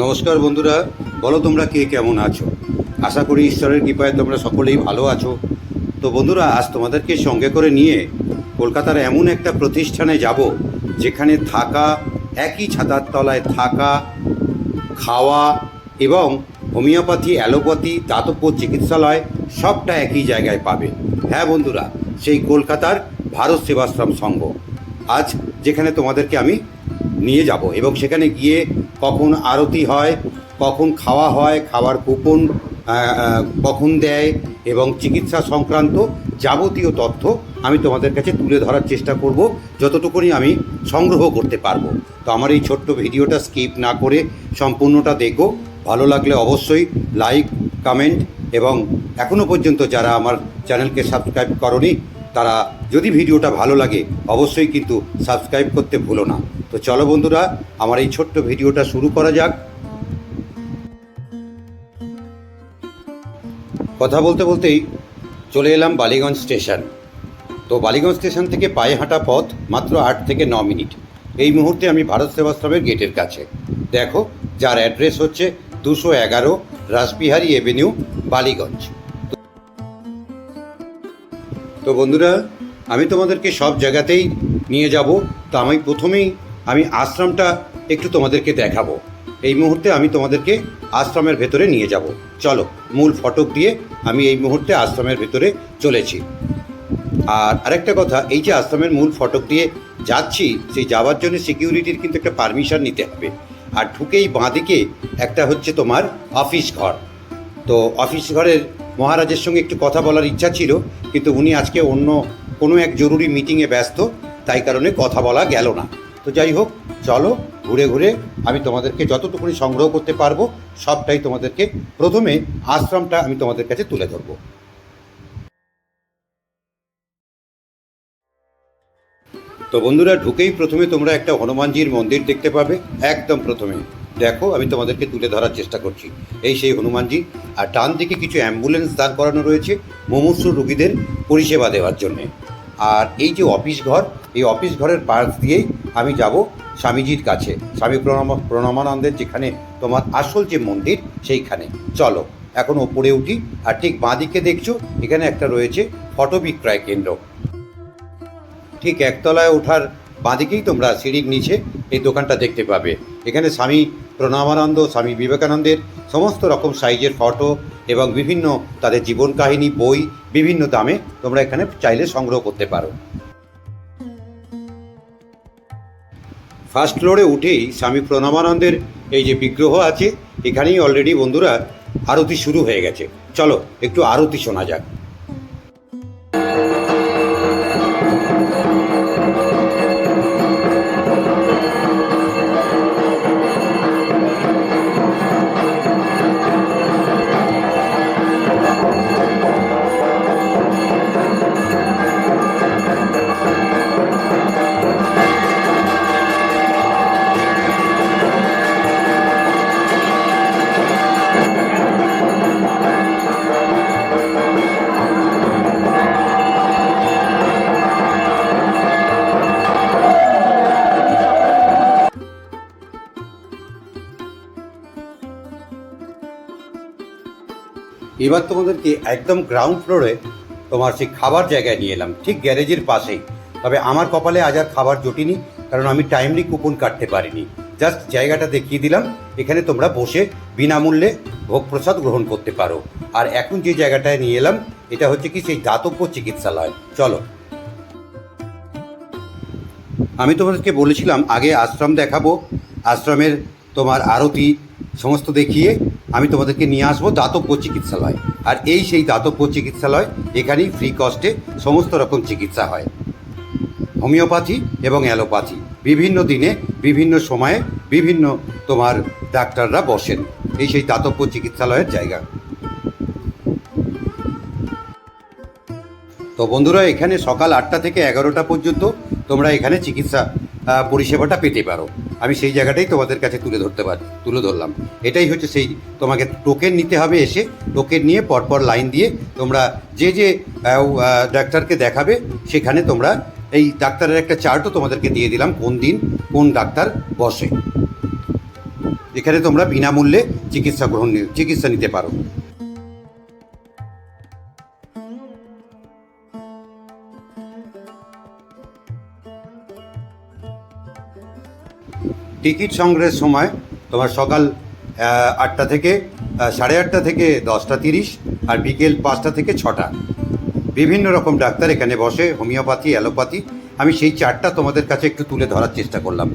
নমস্কার বন্ধুরা, বলো তোমরা কে কেমন আছো? আশা করি ঈশ্বরের কৃপায় তোমরা সকলেই ভালো আছো। তো বন্ধুরা, আজ তোমাদেরকে সঙ্গে করে নিয়ে কলকাতার এমন একটা প্রতিষ্ঠানে যাব, যেখানে থাকা, একই ছাতার তলায় থাকা, খাওয়া এবং হোমিওপ্যাথি, অ্যালোপ্যাথি, দাতব্য চিকিৎসালয় সবটা একই জায়গায় পাবে। হ্যাঁ বন্ধুরা, সেই কলকাতার ভারত সেবাশ্রম সংঘ। আজ যেখানে তোমাদেরকে আমি নিয়ে যাব এবং সেখানে গিয়ে কখন আরতি হয়, কখন খাওয়া হয়, খাওয়ার কুপন কখন দেয় এবং চিকিৎসা সংক্রান্ত যাবতীয় তথ্য আমি তোমাদের কাছে তুলে ধরার চেষ্টা করব, যতটুকুনি আমি সংগ্রহ করতে পারব। তো আমার এই ছোট্ট ভিডিওটা স্কিপ না করে সম্পূর্ণটা দেখো। ভালো লাগলে অবশ্যই লাইক, কমেন্ট এবং এখনও পর্যন্ত যারা আমার চ্যানেলকে সাবস্ক্রাইব করনি, তারা যদি ভিডিওটা ভালো লাগে, অবশ্যই কিন্তু সাবস্ক্রাইব করতে ভুলো না। তো চলো বন্ধুরা, আমার এই ছোট্ট ভিডিওটা শুরু করা যাক। কথা বলতে বলতেই চলে এলাম বালিগঞ্জ স্টেশন। তো বালিগঞ্জ স্টেশন থেকে পায়ে হাঁটা পথ মাত্র আট থেকে ন মিনিট। এই মুহূর্তে আমি ভারত সেবাশ্রমের গেটের কাছে। দেখো, যার অ্যাড্রেস হচ্ছে দুশো এগারো রাসবিহারী এভিনিউ, বালিগঞ্জ। তো বন্ধুরা, আমি তোমাদেরকে সব জায়গাতেই নিয়ে যাব। তো আমি প্রথমেই আমি আশ্রমটা একটু তোমাদেরকে দেখাবো। এই মুহূর্তে আমি তোমাদেরকে আশ্রমের ভেতরে নিয়ে যাব। চলো, মূল ফটক দিয়ে আমি এই মুহূর্তে আশ্রমের ভেতরে চলেছি। আর আরেকটা কথা, এই যে আশ্রমের মূল ফটক দিয়ে যাচ্ছি, সেই যাওয়ার জন্য সিকিউরিটির কিন্তু একটা পারমিশন নিতে হবে। আর ঢুকেই বাঁদিকে একটা হচ্ছে তোমার অফিস ঘর। তো অফিস ঘরের মহারাজের সঙ্গে একটু কথা বলার ইচ্ছা ছিল, কিন্তু উনি আজকে অন্য কোনো এক জরুরি মিটিংয়ে ব্যস্ত, তাই কারণে কথা বলা গেল না। তো যাই হোক, চলো ঘুরে ঘুরে আমি তোমাদেরকে যতটুকুনি সংগ্রহ করতে পারব, সবটাই তোমাদেরকে প্রথমে আশ্রমটা আমি তোমাদের কাছে তুলে ধরবো। তো বন্ধুরা, ঢুকেই প্রথমে তোমরা একটা হনুমানজির মন্দির দেখতে পাবে, একদম প্রথমে। দেখো, আমি তোমাদেরকে তুলে ধরার চেষ্টা করছি। এই সেই হনুমানজি, আর ডান দিকে কিছু অ্যাম্বুলেন্স দাঁড় করানো রয়েছে মুমূর্ষ রোগীদের পরিষেবা দেওয়ার জন্যে। আর এই যে অফিস ঘর, এই অফিস ঘরের পাশ দিয়েই আমি যাব স্বামীজির কাছে। স্বামী প্রণাম প্রণামানন্দের যেখানে তোমার আসল যে মন্দির, সেইখানে। চলো, এখন ওপরে উঠি, আর ঠিক বাঁদিকে দেখছ, এখানে একটা রয়েছে ফটো বিক্রয় কেন্দ্র। ঠিক একতলায় ওঠার বাঁদিকেই তোমরা সিঁড়ির নিচে এই দোকানটা দেখতে পাবে। এখানে স্বামী প্রণামানন্দ, স্বামী বিবেকানন্দের সমস্ত রকম সাইজের ফটো এবং বিভিন্ন তাদের জীবন কাহিনী, বই, বিভিন্ন দামে তোমরা এখানে চাইলে সংগ্রহ করতে পারো। ফার্স্ট ফ্লোরে উঠেই স্বামী প্রণামানন্দের এই যে বিগ্রহ আছে, এখানেই অলরেডি বন্ধুরা আরতি শুরু হয়ে গেছে। চলো, একটু আরতি শোনা যাক। এবার তোমাদেরকে একদম গ্রাউন্ড ফ্লোরে তোমার সেই খাবার জায়গায় নিয়ে এলাম। ঠিক গ্যারেজের পাশেই। তবে আমার কপালে আজ আর খাবার জটিনি, কারণ আমি টাইমলি কুপন কাটতে পারিনি। জাস্ট জায়গাটা দেখিয়ে দিলাম, এখানে তোমরা বসে বিনামূল্যে ভোগ প্রসাদ গ্রহণ করতে পারো। আর এখন যে জায়গাটায় নিয়ে এলাম, এটা হচ্ছে কি সেই দাতব্য চিকিৎসালয়। চলো। আমি তোমাদেরকে বলেছিলাম, আগে আশ্রম দেখাবো। আশ্রমের তোমার আরতি সমস্ত দেখিয়ে আমি তোমাদেরকে নিয়ে আসব দাতব্য চিকিৎসালয়। আর এই সেই দাতব্য চিকিৎসালয়, এখানেই ফ্রি কস্টে সমস্ত রকম চিকিৎসা হয়। হোমিওপ্যাথি এবং অ্যালোপ্যাথি, বিভিন্ন দিনে, বিভিন্ন সময়ে, বিভিন্ন তোমার ডাক্তাররা বসেন। এই সেই দাতব্য চিকিৎসালয়ের জায়গা। তো বন্ধুরা, এখানে সকাল আটটা থেকে এগারোটা পর্যন্ত তোমরা এখানে চিকিৎসা পরিষেবাটা পেতে পারো। আমি সেই জায়গাটাই তোমাদের কাছে তুলে ধরতে পারি, তুলে ধরলাম। এটাই হচ্ছে সেই, তোমাকে টোকেন নিতে হবে এসে টোকেন নিয়ে পরপর লাইন দিয়ে তোমরা যে যে ডাক্তারকে দেখাবে, সেখানে তোমরা এই ডাক্তারের একটা চার্টও তোমাদেরকে দিয়ে দিলাম, কোন দিন কোন ডাক্তার বসে। এখানে তোমরা বিনামূল্যে চিকিৎসা গ্রহণ চিকিৎসা নিতে পারো। টিকিট সংগ্রহের সময় তোমার সকাল আটটা থেকে সাড়ে আটটা থেকে দশটা তিরিশ আর বিকেল পাঁচটা থেকে ছটা। বিভিন্ন রকম ডাক্তার এখানে বসে, হোমিওপ্যাথি, অ্যালোপ্যাথি। আমি সেই চারটা তোমাদের কাছে একটু তুলে ধরার চেষ্টা করলাম।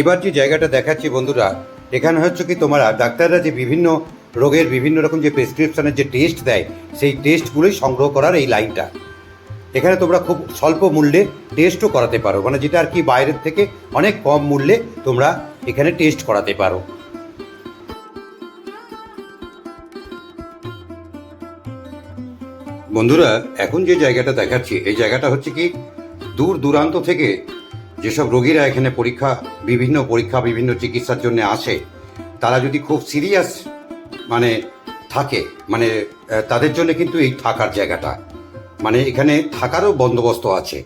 এবার যে জায়গাটা দেখাচ্ছি বন্ধুরা, এখানে হচ্ছে কি তোমরা ডাক্তাররা যে বিভিন্ন রোগের বিভিন্ন রকম যে প্রেসক্রিপশনের যে টেস্ট দেয়, সেই টেস্টগুলোই সংগ্রহ করার এই লাইনটা এখানে তোমরা খুব স্বল্প মূল্যে টেস্টও করাতে পারো। মানে যেটা আর কি বাইরের থেকে অনেক কম মূল্যে তোমরা এখানে টেস্ট করাতে পারো। বন্ধুরা, এখন যে জায়গাটা দেখাচ্ছি, এই জায়গাটা হচ্ছে কি দূর দূরান্ত থেকে যেসব রোগীরা এখানে পরীক্ষা, বিভিন্ন পরীক্ষা, বিভিন্ন চিকিৎসার জন্য আসে, তারা যদি খুব সিরিয়াস মানে থাকে মানে তাদের জন্য কিন্তু এই থাকার জায়গাটা। মানে এখানে থাকারও বন্দোবস্ত আছে,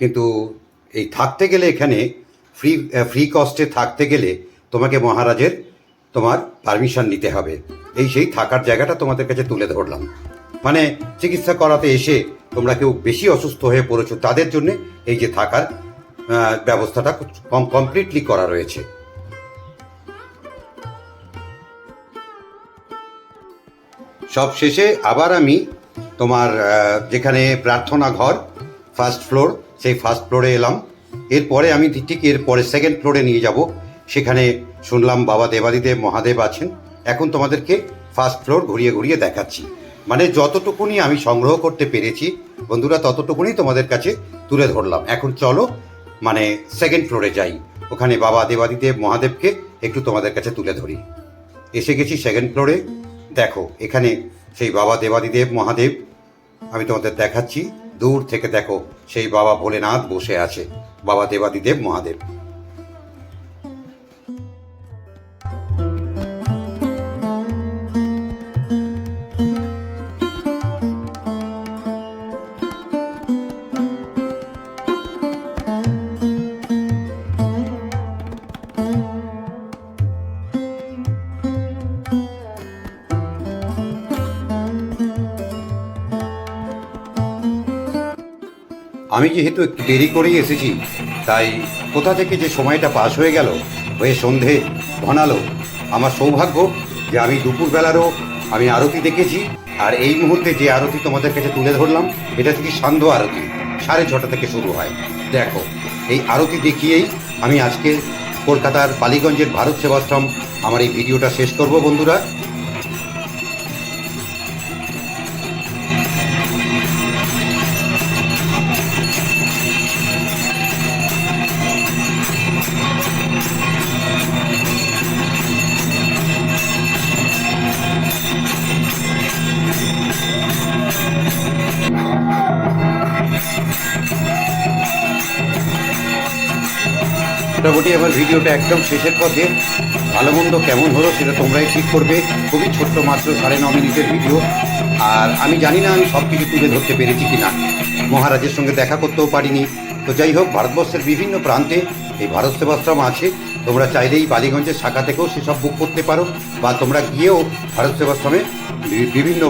কিন্তু এই থাকতে গেলে এখানে ফ্রি ফ্রি কস্টে থাকতে গেলে তোমাকে মহারাজের তোমার পারমিশন নিতে হবে। এই সেই থাকার জায়গাটা তোমাদের কাছে তুলে ধরলাম। মানে চিকিৎসা করাতে এসে তোমরা কেউ বেশি অসুস্থ হয়ে পড়েছো, তাদের জন্য এই যে থাকার ব্যবস্থাটা কমপ্লিটলি করা রয়েছে। সব শেষে আবার আমি তোমার যেখানে প্রার্থনা ঘর ফার্স্ট ফ্লোর সেই ফার্স্ট ফ্লোরে এলাম। এরপরে আমি ঠিক এরপরে সেকেন্ড ফ্লোরে নিয়ে যাব। সেখানে শুনলাম বাবা দেবাদিদেব, মহাদেব আছেন। এখন তোমাদেরকে ফার্স্ট ফ্লোর ঘুরিয়ে ঘুরিয়ে দেখাচ্ছি। মানে যতটুকুনি আমি সংগ্রহ করতে পেরেছি, বন্ধুরা ততটুকুনি তোমাদের কাছে তুলে ধরলাম। এখন চলো মানে সেকেন্ড ফ্লোরে যাই। ওখানে বাবা দেবাদিদেব, মহাদেবকে একটু তোমাদের কাছে তুলে ধরি। এসে গেছি সেকেন্ড ফ্লোরে দেখো, এখানে সেই বাবা দেবাদিদেব, মহাদেব, আমি তোমাদের দেখাচ্ছি। দূর থেকে দেখো, সেই বাবা ভোলেনাথ বসে আছে। বাবা দেবাদিদেব, মহাদেব। আমি যেহেতু একটু দেরি করেই এসেছি, তাই কোথা থেকে যে সময়টা পাস হয়ে গেল, হয়ে সন্ধে ঘনালো, আমার সৌভাগ্য যে আমি দুপুরবেলারও আমি আরতি দেখেছি, আর এই মুহূর্তে যে আরতি তোমাদের কাছে তুলে ধরলাম, এটা থেকে সান্ধ্য আরতি, সাড়ে ছটা থেকে শুরু হয়। দেখো, এই আরতি দেখিয়েই আমি আজকে কলকাতার বালিগঞ্জের ভারত সেবাশ্রম, আমার এই ভিডিওটা শেষ করব বন্ধুরা। মোটামুটি আমার ভিডিওটা একদম শেষের পথে। ভালো মন্দ কেমন হলো সেটা তোমরাই ঠিক করবে। খুবই ছোট্ট মাত্র সাড়ে ন মিনিটের ভিডিও। আর আমি জানি না আমি সব কিছু তুলে ধরতে পেরেছি কি না মহারাজের সঙ্গে দেখা করতেও পারিনি। তো যাই হোক, ভারতবর্ষের বিভিন্ন প্রান্তে এই ভারত সেবাশ্রম আছে। তোমরা চাইলেই বালিগঞ্জের শাখা থেকেও সেসব বুক করতে পারো। বা তোমরা গিয়েও ভারত সেবাশ্রমে বিভিন্ন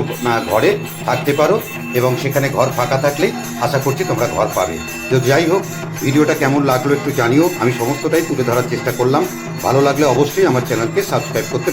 ঘরে থাকতে পারো এবং সেখানে ঘর ফাঁকা থাকলে আশা করছি তোমরা ঘর পাবে। তো যাই হোক, ভিডিওটা কেমন লাগল একটু জানিও। আমি সমস্তটাই তুলে ধরার চেষ্টা করলাম। ভালো লাগলে অবশ্যই আমার চ্যানেলকে সাবস্ক্রাইব করতে